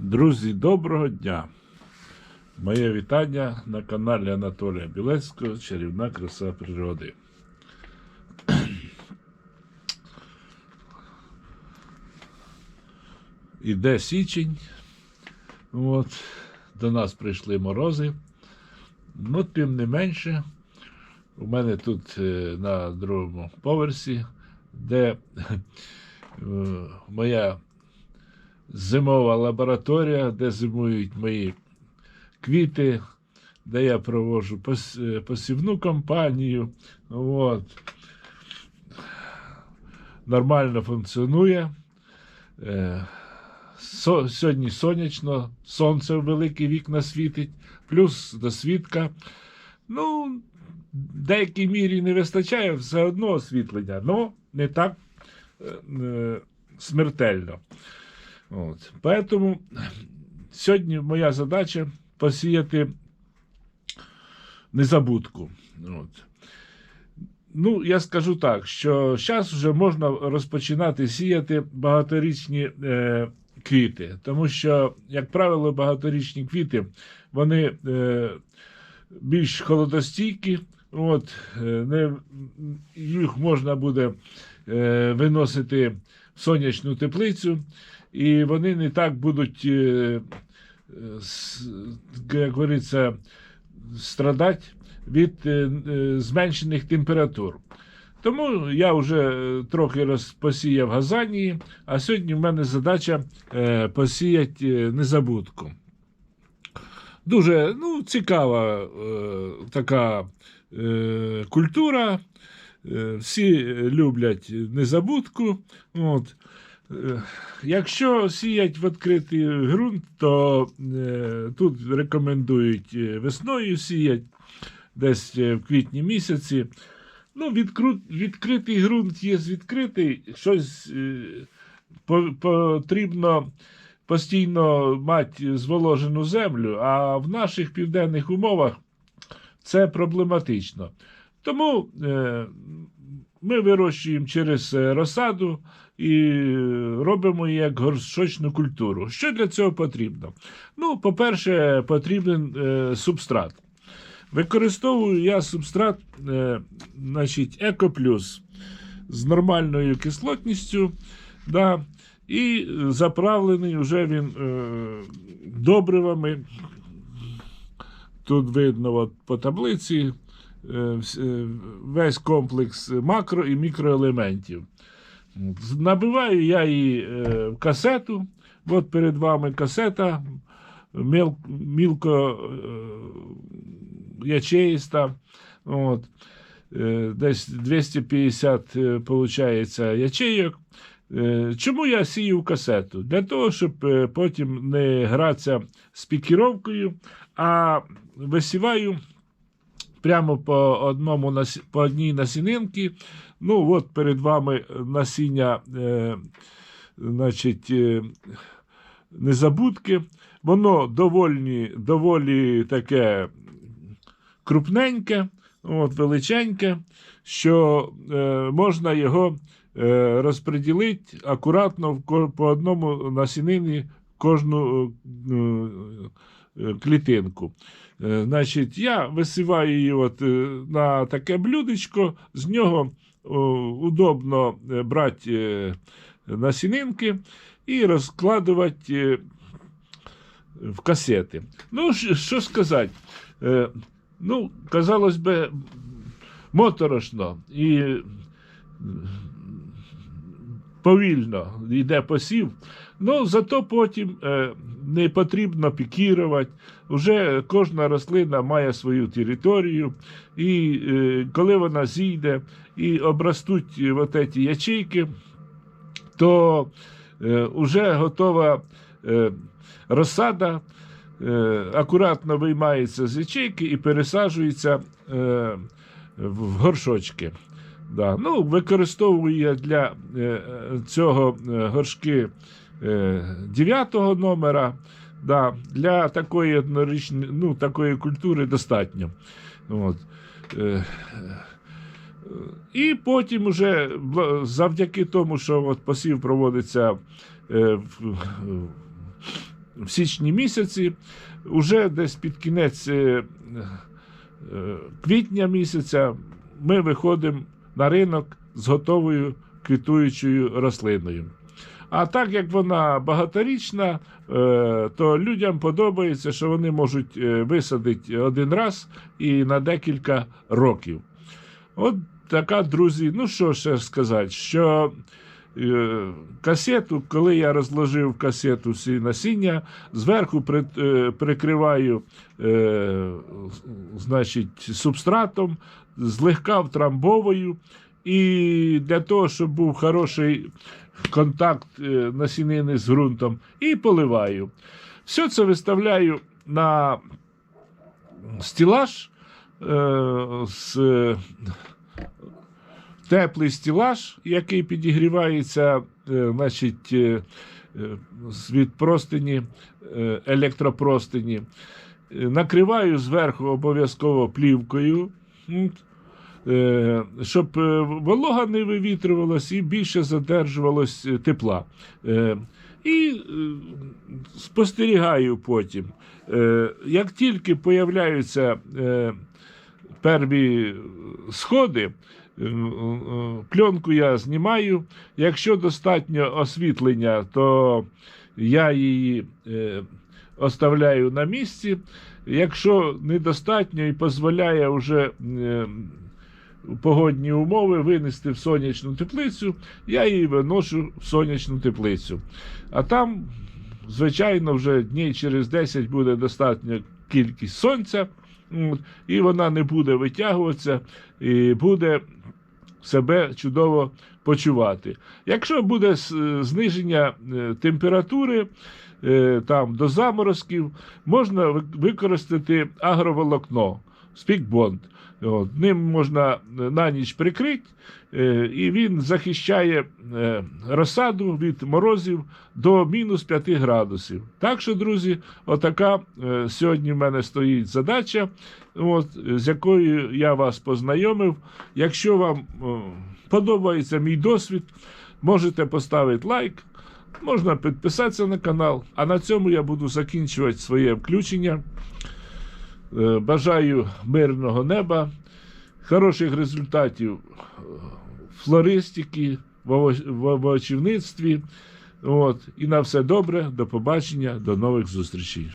Друзі, доброго дня! Моє вітання на каналі Анатолія Білецького Чарівна краса природи. Іде січень. От, до нас прийшли морози. Ну, тим не менше, у мене тут е, на другому поверсі, де е, моя зимова лабораторія, де зимують мої квіти, де я проводжу пос- е, посівну кампанію. От. Нормально функціонує. Е, Сьогодні сонячно, сонце в великі вікна світить, плюс досвідка. Ну, в деякій мірі не вистачає все одно освітлення, але не так е, смертельно. От. Поэтому сьогодні моя задача посіяти незабудку. От. Ну, я скажу так, що зараз вже можна розпочинати сіяти багаторічні е, квіти, тому що, як правило, багаторічні квіти вони е, більш холодостійкі, от, е, не, їх можна буде е, виносити сонячну теплицю, і вони не так будуть, е, е, як говориться, страдати від е, зменшених температур. Тому я вже трохи розпосіяв газанії, а сьогодні в мене задача посіяти незабудку. Дуже ну, цікава е, така е, культура. Е, всі люблять незабудку. От. Е, Якщо сіять в відкритий ґрунт, то е, тут рекомендують е, весною сіять десь е, в квітні місяці. Ну, відкру... відкритий ґрунт є відкритий, щось е, по- потрібно постійно мати зволожену землю, а в наших південних умовах це проблематично. Тому е, ми вирощуємо через е, розсаду і робимо як горшочну культуру. Що для цього потрібно? Ну, по-перше, потрібен е, субстрат. Використовую я субстрат, е, значить, Екоплюс з нормальною кислотністю. Да, і заправлений вже він е, добривами. Тут видно от, по таблиці весь комплекс макро і мікроелементів. Набиваю я її е, в касету. От перед вами касета мілко е, ячеїста. От. Е, Десь 250 е, получається ячейок. Е, Чому я сію касету? Для того, щоб е, потім не гратися з пікіровкою, а висіваю прямо по, одному, по одній насінинці. Ну, от перед вами насіння, е, значить, е, незабудки. Воно доволі, доволі таке крупненьке, от, величеньке, що е, можна його е, розподілити акуратно по одному насінині кожну е, клітинку. Е, Значить, я висіваю її от, е, на таке блюдечко, з нього удобно е, брати е, насінинки і розкладувати е, в касети. Ну, що, сказати? Е, ну, казалось би, моторошно і е, повільно йде посів. Ну, зато потім е, не потрібно пікірувати. Вже кожна рослина має свою територію, і е, коли вона зійде і обрастуть е, ці ячейки, то е, вже готова е, розсада, е, акуратно виймається з ячейки і пересаджується е, в горшочки. Да. Ну, використовую я для е, е, цього е, горшки е, 9 номера. Да, для такої ну, такої культури достатньо. От. І потім уже завдяки тому, що от посів проводиться в- січні місяці, уже десь під кінець квітня місяця ми виходимо на ринок з готовою квітуючою рослиною. А так як вона багаторічна, е, то людям подобається, що вони можуть е, висадити один раз і на декілька років. От така, друзі, ну що ще сказати, що касету, коли я розложив касету всі насіння, зверху е, прикриваю е, значить, субстратом, злегка втрамбовую. І для того, щоб був хороший контакт е, насінини з ґрунтом, і поливаю. Все це виставляю на стілаж е, з е, теплий стілаж, який підігрівається е, значить, е, е, від простині, електропростині. Накриваю зверху обов'язково плівкою. Щоб волога не вивітрювалась і більше задержувалось тепла. І спостерігаю потім. Як тільки появляються перві сходи, пленку я знімаю. Якщо достатньо освітлення, то я її е, оставляю на місці. Якщо недостатньо і дозволяє вже е, погодні умови винести в сонячну теплицю, я її виношу в сонячну теплицю. А там, звичайно, вже днів через 10 буде достатня кількість сонця, і вона не буде витягуватися, і буде себе чудово почувати. Якщо буде зниження е, температури е, там, до заморозків, можна ви- використати агроволокно, спікбонд. От, ним можна е, на ніч прикрити, е, і він захищає е, розсаду від морозів до мінус 5 градусів. Так що, друзі, отака сьогодні в мене стоїть задача, от, з якою я вас познайомив. Якщо вам подобається мій досвід, можете поставити лайк. Можна підписатися на канал, а на цьому я буду закінчувати своє включення. Е, Бажаю мирного неба, хороших результатів е, флористики, в овочівництві. От. І на все добре, до побачення, до нових зустрічей.